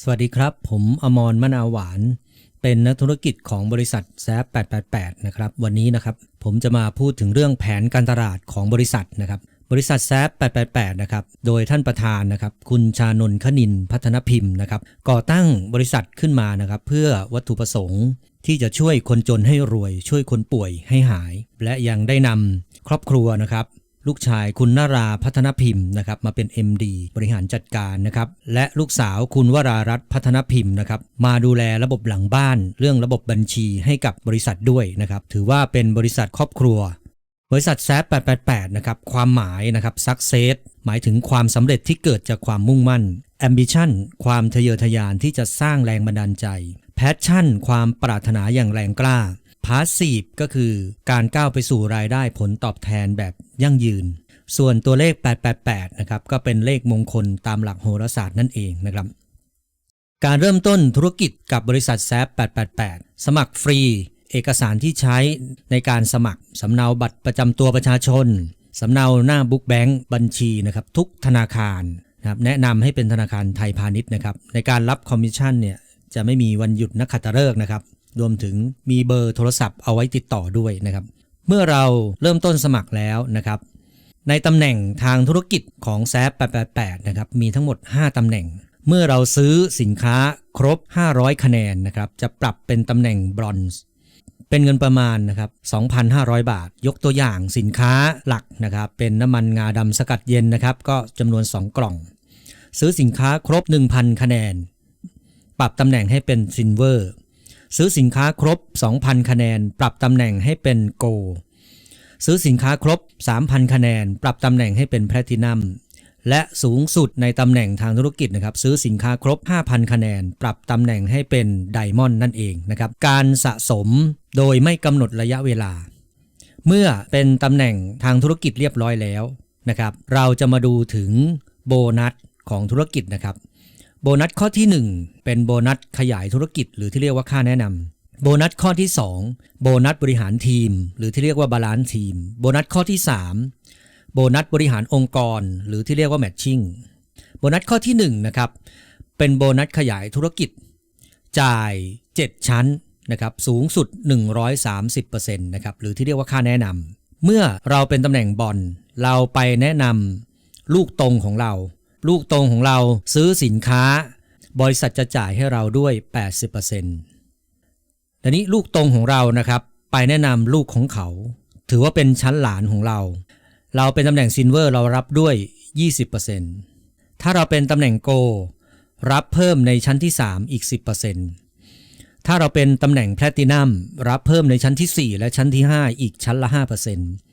สวัสดีครับ ผมอมรมนาหวาน เป็นนักธุรกิจของบริษัทแซฟ888 นะครับ วันนี้นะครับ ผมจะมาพูดถึงเรื่องแผนการตลาดของบริษัทนะครับ บริษัทแซฟ888 นะครับ โดยท่านประธานนะครับ คุณชานนท์ขนินพัฒนพิมพ์นะครับ ก่อตั้งบริษัทขึ้นมานะครับ เพื่อวัตถุประสงค์ที่จะช่วยคนจนให้รวย ช่วยคนป่วยให้หาย และยังได้นำครอบครัวนะครับ ลูกชายคุณนาราพัฒนพิมพ์นะครับมาเป็น MD บริหารจัดการนะครับและลูกสาวคุณวรารัตน์พัฒนพิมพ์นะครับมาดูแลระบบหลังบ้าน เรื่องระบบบัญชีให้กับบริษัทด้วยนะครับถือว่าเป็นบริษัทครอบครัว บริษัทแซฟ888นะครับความหมายนะครับ success หมายถึงความสำเร็จที่เกิดจากความมุ่งมั่น ambition ความทะเยอทะยานที่จะสร้างแรงบันดาลใจ passion ความปรารถนาอย่างแรงกล้า passive ก็คือการก้าวไปสู่รายได้ผลตอบแทนแบบยั่งยืน ส่วนตัวเลข 888 นะครับก็เป็นเลขมงคลตามหลักโหราศาสตร์นั่นเองนะครับ การเริ่มต้นธุรกิจกับบริษัทแซฟ888 สมัครฟรี เอกสารที่ใช้ในการสมัครสำเนาบัตรประจำตัวประชาชนสำเนาหน้าบุ๊กแบงค์บัญชีนะครับทุกธนาคารนะครับแนะนำให้เป็นธนาคารไทยพาณิชย์นะครับในการรับคอมมิชชั่นเนี่ยจะไม่มีวันหยุดนักขัตฤกษ์นะครับ รวมถึงมีเบอร์โทรศัพท์เอาไว้ติดต่อด้วยนะครับ เมื่อเราเริ่มต้นสมัครแล้วนะครับ ในตำแหน่งทางธุรกิจของแซฟ888 นะครับ มีทั้งหมด 5ตำแหน่ง เมื่อเราซื้อสินค้าครบ 500 คะแนนนะครับ จะปรับเป็นตำแหน่งบรอนซ์เป็นเงินประมาณนะครับ 2,500 บาท ยกตัวอย่างสินค้าหลักนะครับ เป็นน้ำมันงาดำสกัดเย็นนะครับ ก็จำนวน 2 กล่อง ซื้อสินค้าครบ 1,000 คะแนน ปรับตำแหน่งให้เป็นซิลเวอร์ ซื้อสินค้าครบ 2,000 คะแนน ปรับตำแหน่งให้เป็นโกลซื้อสินค้าครบ 3,000 คะแนน ปรับตำแหน่งให้เป็นแพลตินัมและสูงสุดในตำแหน่งทางธุรกิจนะครับ ซื้อสินค้าครบ 5,000 คะแนน ปรับตำแหน่งให้เป็นไดมอนด์นั่นเองนะครับ การสะสมโดยไม่กำหนดระยะเวลา เมื่อเป็นตำแหน่งทางธุรกิจเรียบร้อยแล้วนะครับ เราจะมาดูถึงโบนัสของธุรกิจนะครับ โบนัสข้อที่ 1 เป็นโบนัสขยายธุรกิจ หรือที่เรียกว่าค่าแนะนำโบนัสข้อที่ 2 โบนัสบริหารทีม หรือที่เรียกว่าบาลานซ์ทีม โบนัสข้อที่ 3 โบนัสบริหารองค์กร หรือที่เรียกว่าแมทชิ่งโบนัสข้อที่1นะครับเป็นโบนัสขยายธุรกิจ จ่าย 7 ชั้นนะครับสูงสุด 130%นะครับหรือที่เรียกว่าค่าแนะนำเมื่อเราเป็นตำแหน่งบอลเราไปแนะนำลูกตรงของเรา ลูกตรงของเราซื้อสินค้า บริษัทจะจ่ายให้เราด้วย 80%ทีนี้ลูกตรงของเรานะครับไปแนะนำลูกของเขา ถือว่าเป็นชั้นหลานของเรา เราเป็นตำแหน่งซินเวอร์เรารับด้วย 20%ถ้าเราเป็นตำแหน่งโก รับเพิ่มในชั้นที่ 3 อีก 10%ถ้าเราเป็นตำแหน่งแพลตินัมรับเพิ่มในชั้นที่ 4 และชั้นที่ 5 อีกชั้นละ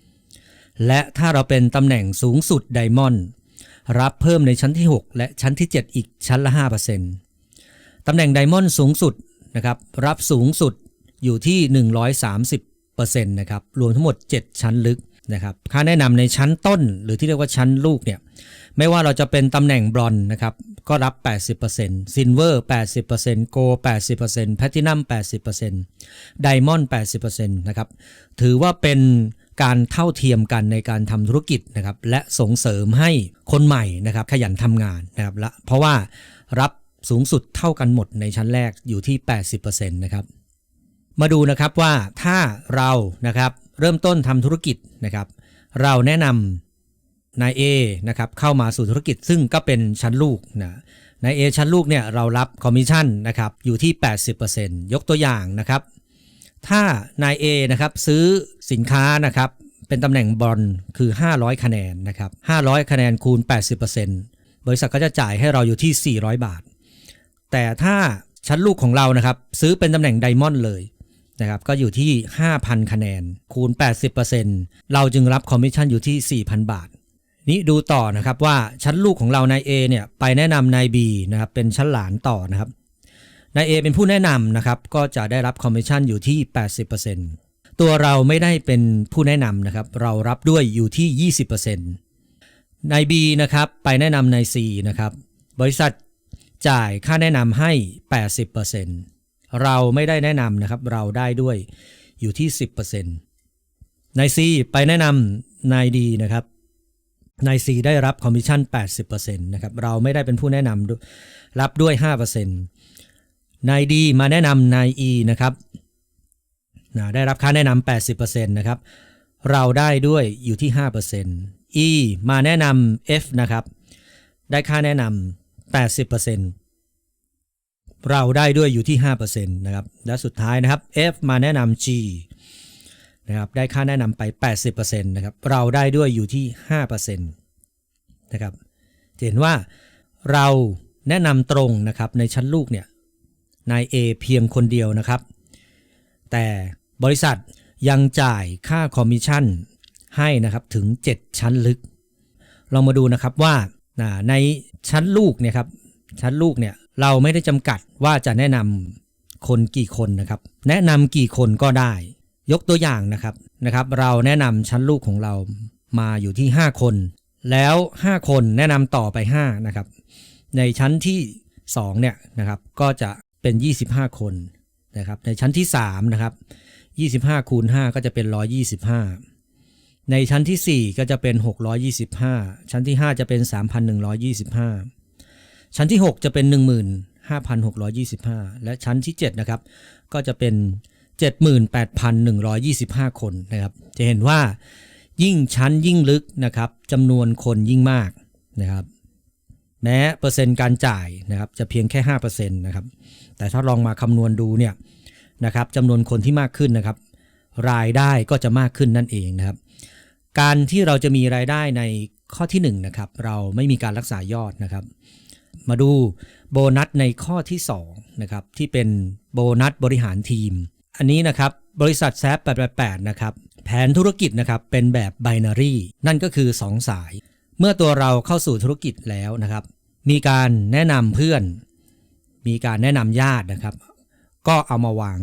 5%และถ้าเราเป็นตำแหน่งสูงสุดไดมอนด์ รับเพิ่มในชั้นที่ 6 และชั้นที่ 7 อีกชั้นละ 5%ตำแหน่งไดมอนด์สูงสุดนะครับรับสูงสุดอยู่ที่ 130%นะครับรวมทั้งหมด 7 ชั้นลึกนะครับค่าแนะนำในชั้นต้นหรือที่เรียกว่าชั้นลูกเนี่ยไม่ว่าเราจะเป็นตำแหน่งบรอนนะครับก็รับ 80%ซิลเวอร์80%โก80%แพลตินัม80%ไดมอนด์80%นะครับถือว่าเป็น การเท่าเทียมกันในการทำธุรกิจนะครับและส่งเสริมให้คนใหม่นะครับขยันทำงานนะครับและเพราะว่ารับสูงสุดเท่ากันหมดในชั้นแรกอยู่ที่ 80%นะครับมาดูนะครับว่าถ้าเรานะครับเริ่มต้นทำธุรกิจนะครับ เราแนะนำนาย A นะครับเข้ามาสู่ธุรกิจซึ่งก็เป็นชั้นลูกนะนาย A ชั้นลูกเนี่ยเรารับคอมมิชชั่นนะครับอยู่ที่ 80%ยกตัวอย่างนะครับ ถ้านาย A นะครับซื้อสินค้านะครับเป็นตำแหน่งบอลคือ 500 คะแนนนะครับ500 คะแนนคูณ 80%บริษัทก็จะจ่ายให้เราอยู่ที่ 400 บาท แต่ถ้าชั้นลูกของเรานะครับซื้อเป็นตำแหน่งไดมอนด์เลยนะครับก็อยู่ที่ 5,000 คะแนนคูณ 80%เราจึงรับคอมมิชชั่นอยู่ที่ 4,000 บาท นี้ดูต่อนะครับว่าชั้นลูกของเรานาย A เนี่ยไปแนะนำนาย B นะครับเป็นชั้นหลานต่อนะครับ นาย A เป็นผู้แนะนำนะครับ ก็จะได้รับคอมมิชชั่นอยู่ที่ 80%ตัวเราไม่ได้เป็นผู้แนะนำนะครับ เรารับด้วยอยู่ที่ 20%นาย B นะครับ ไปแนะนำนาย C นะครับ บริษัทจ่ายค่าแนะนำให้ 80%เราไม่ได้แนะนำนะครับ เราได้ด้วยอยู่ที่ 10%นาย C ไปแนะนำนาย D นะครับนาย C ได้รับคอมมิชชั่น 80%นะครับ เราไม่ได้เป็นผู้แนะนำด้วยรับด้วย 5% นาย D มาแนะนำนาย E นะครับนะได้รับค่าแนะนำ80%นะครับ เราได้ด้วยอยู่ที่ 5% E มาแนะนำ F นะครับ ได้ค่าแนะนำ80%เราได้ด้วยอยู่ที่ 5%นะครับ และสุดท้ายนะครับ F มาแนะนำ G นะครับ ได้ค่าแนะนำไป 80%นะครับ เราได้ด้วยอยู่ที่ 5%นะครับ เห็นว่าเราแนะนำตรงนะครับในชั้นลูกเนี่ย นาย A เพียงคนเดียวนะครับ แต่บริษัทยังจ่ายค่าคอมมิชชั่นให้นะครับถึง 7 ชั้นลึก ลองมาดูนะครับว่าในชั้นลูกเนี่ยครับชั้นลูกเนี่ยเราไม่ได้จำกัดว่าจะแนะนำคนกี่คนนะครับ แนะนำกี่คนก็ได้ ยกตัวอย่างนะครับนะครับ เราแนะนำชั้นลูกของเรามาอยู่ที่ 5 คน แล้ว 5 คนแนะนำต่อไป5นะครับในชั้นที่2เนี่ยนะครับก็จะ เป็น 25 คนนะครับในชั้นที่3นะครับ25คูณ5ก็จะเป็น 125 ในชั้นที่ 4 ก็จะเป็น 625 ชั้นที่ 5 จะเป็น 3,125 ชั้นที่ 6 จะเป็น 15,625 และชั้นที่ 7 นะครับ ก็จะเป็น 78,125 คนนะครับ จะเห็นว่ายิ่งชั้นยิ่งลึกนะครับจำนวนคนยิ่งมากนะครับ แม้เปอร์เซ็นต์การจ่ายนะครับจะเพียงแค่5%นะครับแต่ถ้าลองมาคำนวณดูเนี่ยนะครับจำนวนคนที่มากขึ้นนะครับ รายได้ก็จะมากขึ้นนั่นเองนะครับ การที่เราจะมีรายได้ในข้อที่1นะครับเราไม่มีการรักษายอดนะครับ มาดูโบนัสในข้อที่2นะครับที่เป็นโบนัสบริหารทีม อันนี้นะครับบริษัทแซฟ888นะครับแผนธุรกิจนะครับเป็นแบบไบนารีนั่นก็คือ 2 สาย เมื่อตัวเราเข้าสู่ธุรกิจแล้วนะครับ มีการแนะนำเพื่อน มีการแนะนำญาตินะครับ ก็เอามาวาง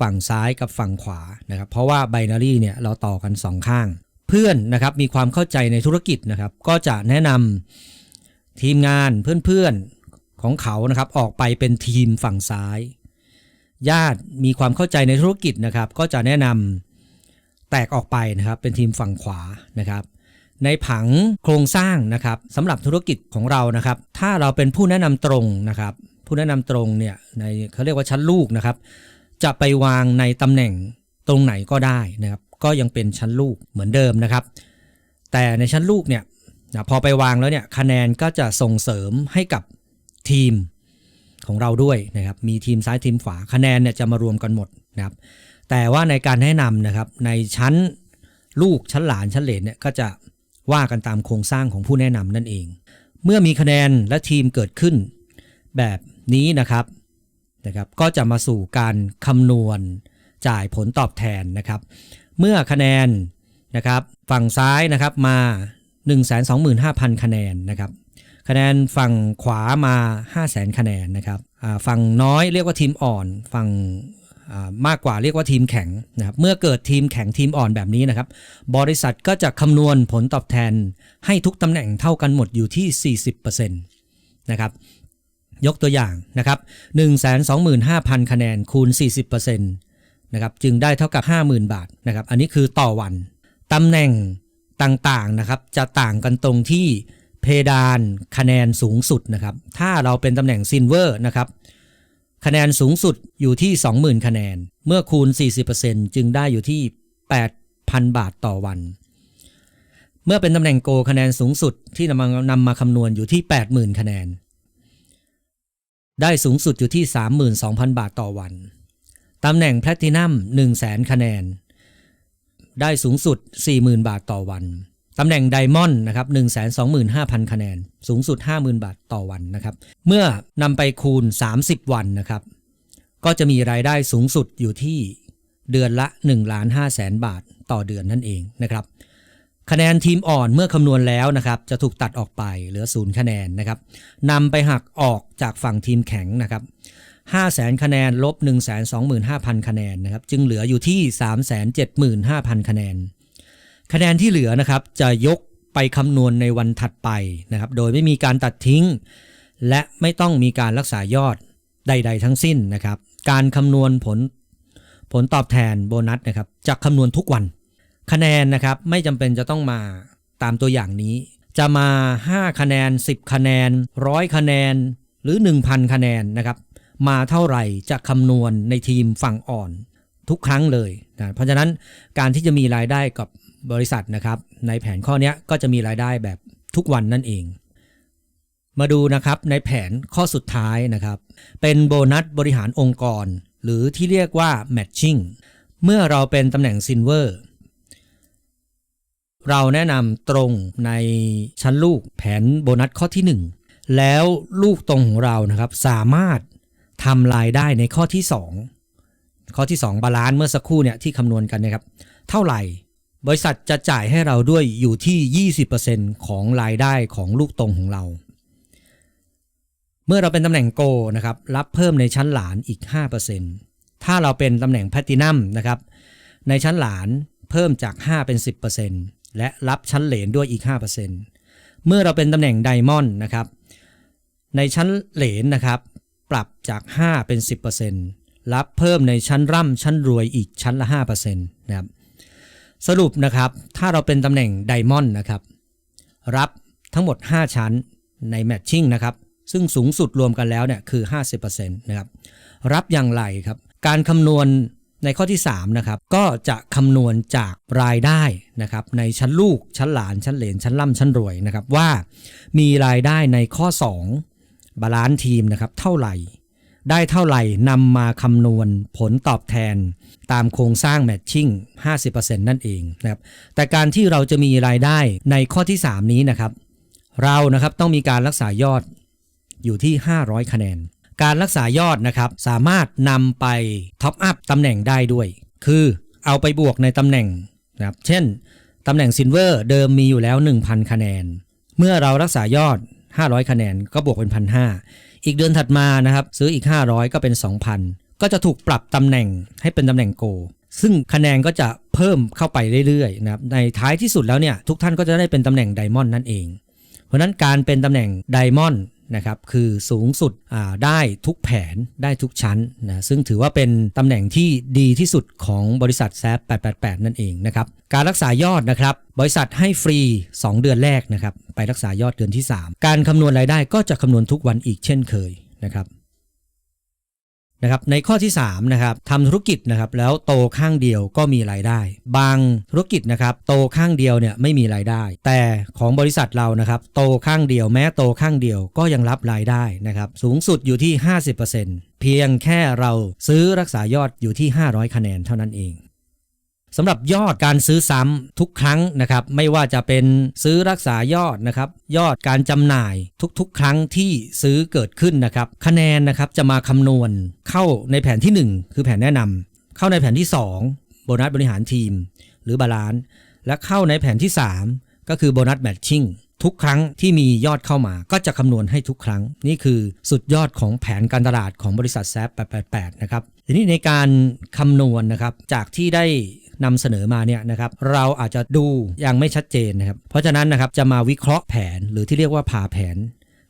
ฝั่งซ้ายกับฝั่งขวานะครับ เพราะว่าไบนารีเนี่ยเราต่อกัน 2 ข้าง เพื่อนนะครับมีความเข้าใจในธุรกิจนะครับ ก็จะแนะนำทีมงานเพื่อนๆของเขานะครับ ออกไปเป็นทีมฝั่งซ้าย ญาติมีความเข้าใจในธุรกิจนะครับ ก็จะแนะนำแตกออกไปนะครับ เป็นทีมฝั่งขวานะครับ ในผังโครงสร้างนะครับสำหรับธุรกิจของเรานะครับ ถ้าเราเป็นผู้แนะนำตรงนะครับ ผู้แนะนำตรงเนี่ยในเขาเรียกว่าชั้นลูกนะครับ จะไปวางในตำแหน่งตรงไหนก็ได้นะครับ ก็ยังเป็นชั้นลูกเหมือนเดิมนะครับ แต่ในชั้นลูกเนี่ยพอไปวางแล้วเนี่ยคะแนนก็จะส่งเสริมให้กับทีมของเราด้วยนะครับ มีทีมซ้ายทีมขวาคะแนนเนี่ยจะมารวมกันหมดนะครับ แต่ว่าในการแนะนำนะครับในชั้นลูกชั้นหลานชั้นเหลนเนี่ยก็จะ ว่ากันตามโครงสร้างของผู้แนะนำนั่นเอง เมื่อมีคะแนนและทีมเกิดขึ้น แบบนี้นะครับนะครับ ก็จะมาสู่การคำนวณจ่ายผลตอบแทนนะครับ เมื่อคะแนนนะครับฝั่งซ้ายนะครับมา 125,000 คะแนนนะครับ คะแนนฝั่งขวามา 500,000 คะแนนนะครับฝั่งน้อยเรียกว่าทีมอ่อน ฝั่ง มากกว่าเรียกว่าทีมแข็งนะครับเมื่อเกิดทีมแข็งทีมอ่อนแบบนี้นะครับ บริษัทก็จะคำนวณผลตอบแทนให้ทุกตำแหน่งเท่ากันหมดอยู่ที่ 40%นะครับยกตัวอย่างนะครับ 125,000 คะแนนคูณ 40%นะครับจึงได้เท่ากับ 50,000 บาทนะครับอันนี้คือต่อวันตำแหน่งต่างๆนะครับจะต่างกันตรงที่เพดานคะแนนสูงสุดนะครับถ้าเราเป็นตำแหน่งซินเวอร์นะครับ คะแนนสูงสุดอยู่ที่ 20,000 คะแนน เมื่อคูณ 40%จึงได้อยู่ที่ 8,000 บาทต่อวัน เมื่อเป็นตำแหน่งโกคะแนนสูงสุดที่นำมานำมาคำนวณอยู่ที่ 80,000 คะแนน ได้สูงสุดอยู่ที่ 32,000 บาทต่อวัน ตำแหน่งแพลตินัม100,000 คะแนน ได้สูงสุด 40,000 บาทต่อวัน ตำแหน่งไดมอนด์นะครับ125,000 คะแนน สูงสุด 50,000 บาทต่อวันนะครับ เมื่อนำไปคูณ 30 วันนะครับ ก็จะมีรายได้สูงสุดอยู่ที่เดือนละ1ล้าน5แสนบาทต่อเดือนนั่นเองนะครับ คะแนนทีมอ่อนเมื่อคำนวณแล้วนะครับ จะถูกตัดออกไปเหลือศูนย์คะแนนนะครับนำไปหักออกจากฝั่งทีมแข็งนะครับ5 0 0 0 0 0คะแนนลบ1 2 5 0 0 0 คะแนนนะครับ จึงเหลืออยู่ที่ 3 7 5 0 0 0 คะแนน คะแนนที่เหลือนะครับจะยกไปคำนวณในวันถัดไปนะครับ โดยไม่มีการตัดทิ้ง และไม่ต้องมีการรักษายอดใด ๆ ทั้งสิ้นนะครับ การคำนวณผลผลตอบแทนโบนัสนะครับจะคำนวณทุกวัน คะแนนนะครับไม่จำเป็นจะต้องมาตามตัวอย่างนี้ จะมา 5 คะแนน 10 คะแนนร้อยคะแนนหรือ 1,000 คะแนนนะครับ มาเท่าไหร่จะคำนวณในทีมฝั่งอ่อนทุกครั้งเลยนะเพราะฉะนั้นการที่จะมีรายได้กับ บริษัทนะครับ ในแผนข้อนี้ก็จะมีรายได้แบบทุกวันนั่นเอง มาดูนะครับในแผนข้อสุดท้ายนะครับ เป็นโบนัสบริหารองค์กร หรือที่เรียกว่า matching เมื่อเราเป็นตำแหน่งซินเวอร์เราแนะนำตรงในชั้นลูกแผนโบนัสข้อที่ 1 แล้วลูกตรงของเรานะครับสามารถทำรายได้ในข้อที่ 2 ข้อที่ 2 บาลานซ์เมื่อสักครู่เนี่ยที่คำนวณกันนะครับ เท่าไหร่ บริษัทจะจ่ายให้เราด้วยอยู่ที่ 20%ของรายได้ของลูกตรงของเรา เมื่อเราเป็นตำแหน่งโกนะครับรับเพิ่มในชั้นหลานอีก 5%ถ้าเราเป็นตำแหน่งแพลตินัมนะครับในชั้นหลานเพิ่มจาก 5 เป็น 10%และรับชั้นเหลนด้วยอีก 5%เมื่อเราเป็นตำแหน่งไดมอนด์นะครับในชั้นเหลนนะครับปรับจาก 5 เป็น 10%รับเพิ่มในชั้นร่ำชั้นรวยอีกชั้นละ5%นะครับ สรุปนะครับ ถ้าเราเป็นตำแหน่งไดมอนด์นะครับ รับทั้งหมด 5 ชั้นในแมทชิ่งนะครับ ซึ่งสูงสุดรวมกันแล้วเนี่ยคือ 50%นะครับ รับอย่างไรครับ การคำนวณในข้อที่3นะครับ ก็จะคำนวณจากรายได้นะครับ ในชั้นลูก ชั้นหลาน ชั้นเหลน ชั้นล่ำชั้นรวยนะครับ ว่ามีรายได้ในข้อ 2 บาลานซ์ทีมนะครับ เท่าไหร่ ได้เท่าไหร่นำมาคำนวณผลตอบแทน ตามโครงสร้างแมทชิ่ง 50%นั่นเองนะครับ แต่การที่เราจะมีรายได้ในข้อที่ 3 นี้นะครับ เรานะครับต้องมีการรักษายอดอยู่ที่ 500 คะแนน การรักษายอดนะครับสามารถนำไปท็อปอัพตำแหน่งได้ด้วย คือเอาไปบวกในตำแหน่งนะครับ เช่นตำแหน่งซินเวอร์เดิมมีอยู่แล้ว 1,000 คะแนน เมื่อเรารักษายอด 500 คะแนนก็บวกเป็น 1,500 อีกเดือนถัดมานะครับซื้ออีก 500 ก็เป็น 2,000 ก็จะถูกปรับตำแหน่งให้เป็นตำแหน่งโก ซึ่งคะแนนก็จะเพิ่มเข้าไปเรื่อยๆนะครับในท้ายที่สุดแล้วเนี่ยทุกท่านก็จะได้เป็นตำแหน่งไดมอนด์นั่นเอง เพราะนั้นการเป็นตำแหน่งไดมอนด์ นะครับคือสูงสุดได้ทุกแผนได้ทุกชั้นนะซึ่งถือว่าเป็นตำแหน่งที่ดีที่สุดของบริษัทแซฟ888 นั่นเองนะครับการรักษายอดนะครับบริษัทให้ฟรี 2 เดือนแรกนะครับไปรักษายอดเดือนที่ 3 การคำนวณรายได้ก็จะคำนวณทุกวันอีกเช่นเคยนะครับ นะครับในข้อที่3นะครับทำธุรกิจนะครับแล้วโตข้างเดียวก็มีรายได้ บางธุรกิจนะครับโตข้างเดียวเนี่ยไม่มีรายได้ แต่ของบริษัทเรานะครับโตข้างเดียวแม้โตข้างเดียวก็ยังรับรายได้นะครับสูงสุดอยู่ที่ 50%เพียงแค่เราซื้อรักษายอดอยู่ที่ 500 คะแนนเท่านั้นเอง สำหรับยอดการซื้อซ้ำทุกครั้งนะครับ ไม่ว่าจะเป็นซื้อรักษายอดนะครับ ยอดการจำหน่ายทุกๆ ครั้งที่ซื้อเกิดขึ้นนะครับ คะแนนนะครับจะมาคำนวณเข้าในแผนที่ 1 คือแผนแนะนำเข้าในแผนที่ 2 โบนัสบริหารทีม หรือบาลานซ์และเข้าในแผนที่ 3 ก็คือโบนัสแมทชิ่งทุกครั้งที่มียอดเข้ามาก็จะคำนวณให้ทุกครั้ง นี่คือสุดยอดของแผนการตลาดของบริษัทแซฟ888 นะครับทีนี้ในการคำนวณนะครับจากที่ได้ นำเสนอมาเนี่ยนะครับเราอาจจะดูยังไม่ชัดเจนนะครับ เพราะฉะนั้นนะครับจะมาวิเคราะห์แผนหรือที่เรียกว่าผ่าแผน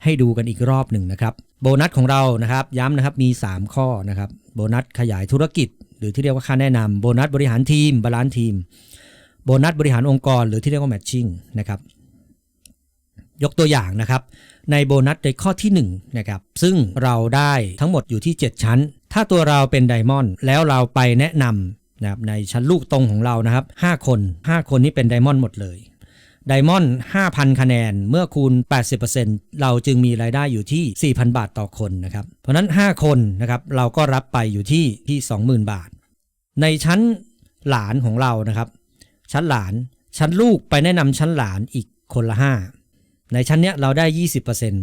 ให้ดูกันอีกรอบหนึ่งนะครับโบนัสของเรานะครับย้ำนะครับมี 3 ข้อนะครับโบนัสขยายธุรกิจ หรือที่เรียกว่าค่าแนะนำโบนัสบริหารทีมบาลานซ์ทีม โบนัสบริหารองค์กร หรือที่เรียกว่าแมทชิ่งนะครับยกตัวอย่างนะครับ ในโบนัสในข้อที่1นะครับซึ่งเราได้ทั้งหมดอยู่ที่ 7 ชั้น ถ้าตัวเราเป็นไดมอนด์แล้วเราไปแนะนำ นะครับในชั้นลูกตรงของเรานะครับ 5 คน 5 คนนี้เป็นไดมอนด์หมดเลยไดมอนด์5,000 คะแนน เมื่อคูณ 80%เราจึงมีรายได้อยู่ที่ 4,000 บาทต่อคนนะครับ เพราะนั้น 5 คนนะครับ เราก็รับไปอยู่ที่ที่ 20,000 บาท ในชั้นหลานของเรานะครับ ชั้นหลาน ชั้นลูกไปแนะนำชั้นหลานอีกคนละ 5 ในชั้นเนี้ยเราได้ 20%น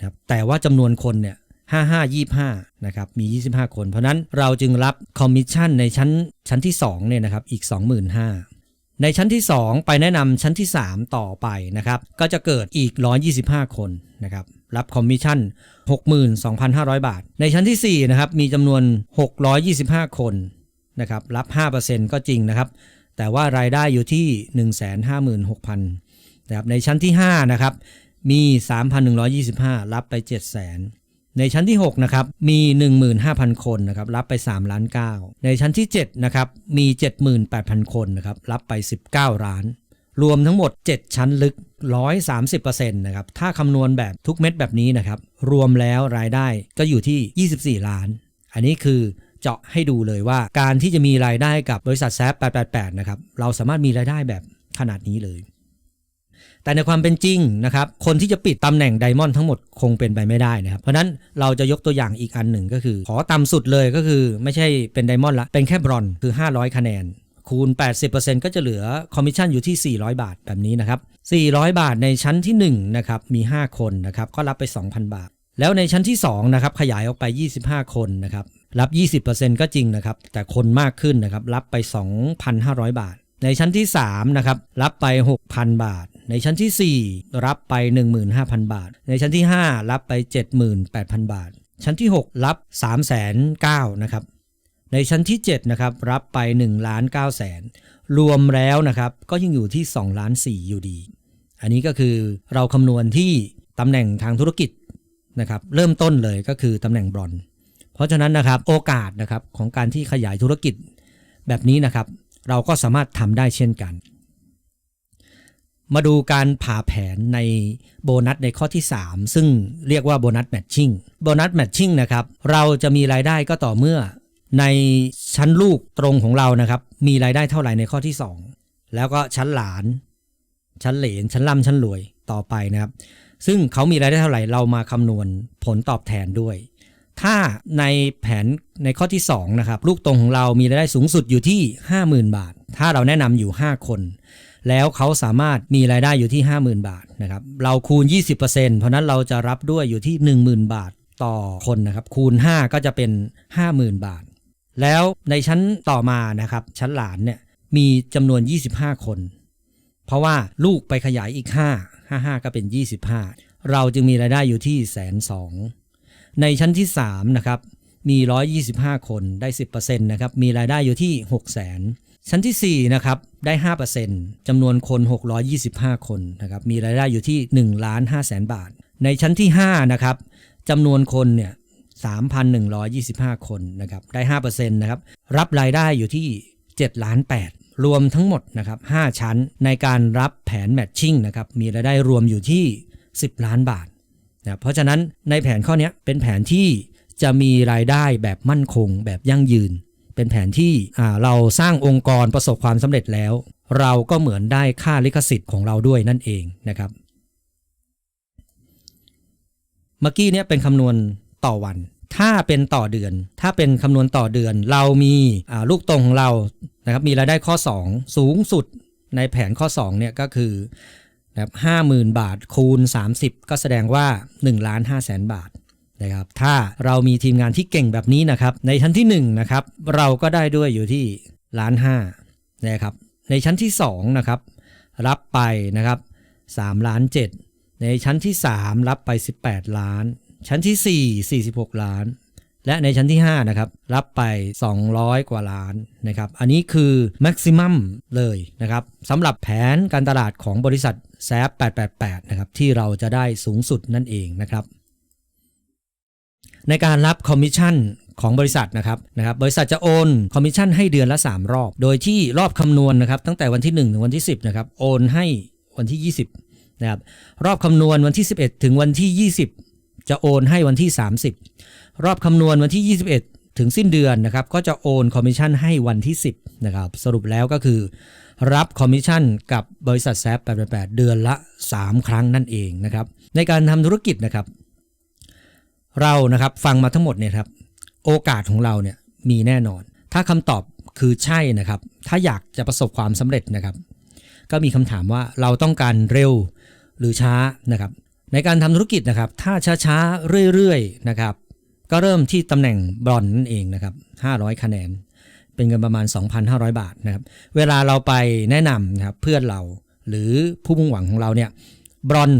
ะครับ แต่ว่าจำนวนคนเนี่ย 55 25นะครับมี 25 คน เพราะนั้นเราจึงรับคอมมิชชั่นในชั้นชั้นที่2เนี่ยนะครับอีก 25,000ในชั้นที่ 2 ไปแนะนำชั้นที่ 3 ต่อไปนะครับก็จะเกิดอีก 125 คนนะครับรับคอมมิชชั่น 62,500 บาท ในชั้นที่4นะครับมีจำนวน 625 คนนะครับรับ 5%ก็จริงนะครับ แต่ว่ารายได้อยู่ที่ 156,000นะครับในชั้นที่5นะครับมี 3,125 รับไป 7 0 0 0 0 ในชั้นที่ 6 นะครับ มี 15,000 คนนะครับ รับไป 3 ล้าน 9 ในชั้นที่ 7 นะครับ มี 78,000 คนนะครับ รับไป 19 ล้าน รวมทั้งหมด 7 ชั้นลึก 130%นะครับ ถ้าคำนวณแบบทุกเม็ดแบบนี้นะครับ รวมแล้วรายได้ก็อยู่ที่ 24 ล้าน อันนี้คือเจาะให้ดูเลยว่าการที่จะมีรายได้กับบริษัทแซฟ888 นะครับ เราสามารถมีรายได้แบบขนาดนี้เลย แต่ในความเป็นจริงนะครับ คนที่จะปิดตำแหน่งไดมอนด์ทั้งหมดคงเป็นไปไม่ได้นะครับ เพราะนั้นเราจะยกตัวอย่างอีกอันหนึ่งก็คือ ขอต่ำสุดเลยก็คือไม่ใช่เป็นไดมอนด์ละ เป็นแค่บรอนคือ 500 คะแนน คูณ 80%ก็จะเหลือคอมมิชชั่นอยู่ที่ 400 บาทแบบนี้นะครับ 400 บาทในชั้นที่1นะครับมี 5 คนนะครับก็รับไป 2,000 บาท แล้วในชั้นที่2นะครับขยายออกไป 25 คนนะครับรับ 20%ก็จริงนะครับ แต่คนมากขึ้นนะครับ รับไป 2,500 บาท ในชั้นที่ 3 นะครับ รับไป 6,000 บาท ในชั้นทีสี่ 4 รับไป 15,000 บาท ในชั้นที่ 5 รับไป 78,000 บาท ชั้นที่ 6 รับ 3 9 0 0 0นะครับในชั้นที่7นะครับรับไป1ล้าน9แสนรวมแล้วนะครับก็ยังอยู่ที่2ล้าน4อยู่ดี อันนี้ก็คือเราคำนวณที่ตำแหน่งทางธุรกิจนะครับเริ่มต้นเลยก็คือตำแหน่งบรอน เพราะฉะนั้นนะครับโอกาสนะครับของการที่ขยายธุรกิจแบบนี้นะครับ เราก็สามารถทำได้เช่นกัน มาดูการผ่าแผนในโบนัสในข้อที่ 3 ซึ่งเรียกว่าโบนัสแมทชิ่งโบนัสแมทชิ่งนะครับ เราจะมีรายได้ก็ต่อเมื่อ ในชั้นลูกตรงของเรานะครับ มีรายได้เท่าไหร่ในข้อที่ 2 แล้วก็ชั้นหลาน ชั้นเหลนชั้นล่ำชั้นรวยต่อไปนะครับ ซึ่งเขามีรายได้เท่าไหร่เรามาคำนวณผลตอบแทนด้วย ถ้าในแผนในข้อที่2นะครับลูกตรงของเรามีรายได้สูงสุดอยู่ที่ 50,000 บาท ถ้าเราแนะนำอยู่ 5 คน แล้วเขาสามารถมีรายได้อยู่ที่ 50,000 บาทนะครับเราคูณ 20%เพราะนั้นเราจะรับด้วยอยู่ที่ 10,000 บาทต่อคนนะครับคูณ 5 ก็จะเป็น 50,000 บาท แล้วในชั้นต่อมานะครับชั้นหลานเนี่ยมีจำนวน 25 คน เพราะว่าลูกไปขยายอีก 5 55 ก็เป็น 25 เราจึงมีรายได้อยู่ที่แสนสองในชั้นที่3นะครับมี 125 คนได้ 10%นะครับมีรายได้อยู่ที่ 6 0 0 0 0 ชั้นที่ 4 นะครับ ได้ 5%จำนวนคน 625 คนนะครับ มีรายได้อยู่ที่1ล้าน5แสนบาท ในชั้นที่ 5 นะครับจำนวนคนเนี่ย 3,125 คนนะครับ ได้ 5%นะครับ รับรายได้อยู่ที่7ล้าน8รวมทั้งหมดนะครับ 5 ชั้นในการรับแผนแมทชิ่งนะครับ มีรายได้รวมอยู่ที่ 10 ล้านบาทนะเพราะฉะนั้นในแผนข้อนี้เป็นแผนที่จะมีรายได้แบบมั่นคงแบบยั่งยืน เป็นแผนที่เราสร้างองค์กรประสบความสำเร็จแล้ว เราก็เหมือนได้ค่าลิขสิทธิ์ของเราด้วยนั่นเองนะครับเมื่อกี้เนี้ยเป็นคำนวณต่อวัน ถ้าเป็นต่อเดือน ถ้าเป็นคำนวณต่อเดือน เรามีลูกตรงของเรานะครับมีรายได้ข้อ 2 สูงสุดในแผนข้อ2เนี่ยก็คือนะครับห้าหมื่นบาทคูณ 30 ก็แสดงว่า1ล้าน5แสนบาท นะครับถ้าเรามีทีมงานที่เก่งแบบนี้นะครับ ในชั้นที่1นะครับเราก็ได้ด้วยอยู่ที่ล้านห้านะครับในชั้นที่2นะครับรับไปนะครับ3ล้าน7 ในชั้นที่ 3 รับไป 18 ล้าน ชั้นที่ 4 46 ล้าน และในชั้นที่5นะครับรับไป 200 กว่าล้านนะครับอันนี้คือแม็กซิมัมเลยนะครับสำหรับแผนการตลาดของบริษัทแซฟ888นะครับที่เราจะได้สูงสุดนั่นเองนะครับ ในการรับคอมมิชชั่นของบริษัทนะครับนะครับบริษัทจะโอนคอมมิชชั่นให้เดือนละ 3 รอบ โดยที่รอบคำนวณนะครับตั้งแต่วันที่ 1 ถึงวันที่ 10นะครับโอนให้วันที่ 20นะครับรอบคำนวณวันที่ 11 ถึงวันที่ 20 จะโอนให้วันที่ 30 รอบคำนวณวันที่ 21 ถึงสิ้นเดือนนะครับก็จะโอนคอมมิชชั่นให้วันที่ 10นะครับสรุปแล้วก็คือรับคอมมิชชั่นกับบริษัทแซฟ888 เดือนละ 3 ครั้งนั่นเองนะครับในการทำธุรกิจนะครับ เรานะครับฟังมาทั้งหมดเนี่ยครับโอกาสของเราเนี่ยมีแน่นอน ถ้าคำตอบคือใช่นะครับ ถ้าอยากจะประสบความสำเร็จนะครับ ก็มีคำถามว่าเราต้องการเร็วหรือช้านะครับ ในการทำธุรกิจนะครับ ถ้าช้าๆเรื่อยๆนะครับ ก็เริ่มที่ตำแหน่งบอนนั่นเองนะครับ500 คะแนน เป็นเงินประมาณ 2,500 บาทนะครับ เวลาเราไปแนะนำนะครับเพื่อนเราหรือผู้มุ่งหวังของเราเนี่ยบรอน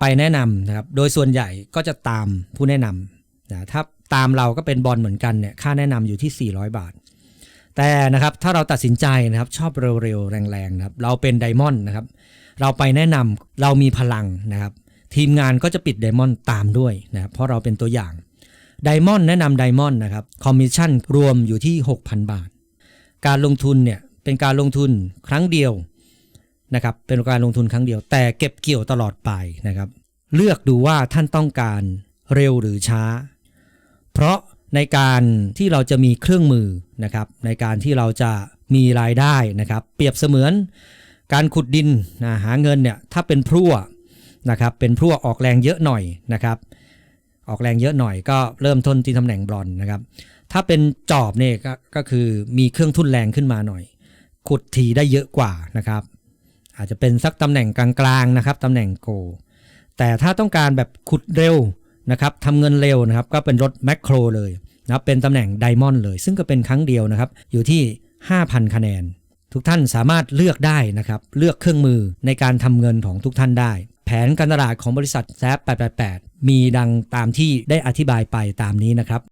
ไปแนะนำนะครับ โดยส่วนใหญ่ก็จะตามผู้แนะนำนะถ้าตามเราก็เป็นบอลเหมือนกันเนี่ยค่าแนะนำอยู่ที่ 400 บาท แต่นะครับถ้าเราตัดสินใจนะครับชอบเร็วๆ แรงๆนะครับเราเป็นไดมอนด์นะครับเราไปแนะนำเรามีพลังนะครับ ทีมงานก็จะปิดไดมอนด์ตามด้วยนะครับเพราะเราเป็นตัวอย่างไดมอนด์แนะนำไดมอนด์นะครับคอมมิชชั่นรวมอยู่ที่ 6,000 บาท การลงทุนเนี่ยเป็นการลงทุนครั้งเดียว นะครับเป็นการลงทุนครั้งเดียว แต่เก็บเกี่ยวตลอดไปนะครับ เลือกดูว่าท่านต้องการเร็วหรือช้า เพราะในการที่เราจะมีเครื่องมือนะครับ ในการที่เราจะมีรายได้นะครับ เปรียบเสมือนการขุดดินนะหาเงินเนี่ยถ้าเป็นพรั่วนะครับ เป็นพรั่วออกแรงเยอะหน่อยนะครับ ออกแรงเยอะหน่อยก็เริ่มต้นที่ตำแหน่งบรอนนะครับ ถ้าเป็นจอบเนี่ยก็ก็คือมีเครื่องทุ่นแรงขึ้นมาหน่อย ขุดทีได้เยอะกว่านะครับ อาจจะเป็นสักตำแหน่งกลางๆนะครับตำแหน่งโก แต่ถ้าต้องการแบบขุดเร็วนะครับทำเงินเร็วนะครับก็เป็นรถแมคโครเลยนะครับเป็นตำแหน่งไดมอนด์เลย ซึ่งก็เป็นครั้งเดียวนะครับ อยู่ที่ 5,000 คะแนน ทุกท่านสามารถเลือกได้นะครับ เลือกเครื่องมือในการทำเงินของทุกท่านได้ แผนการตลาดของบริษัทแซฟ888 มีดังตามที่ได้อธิบายไปตามนี้นะครับ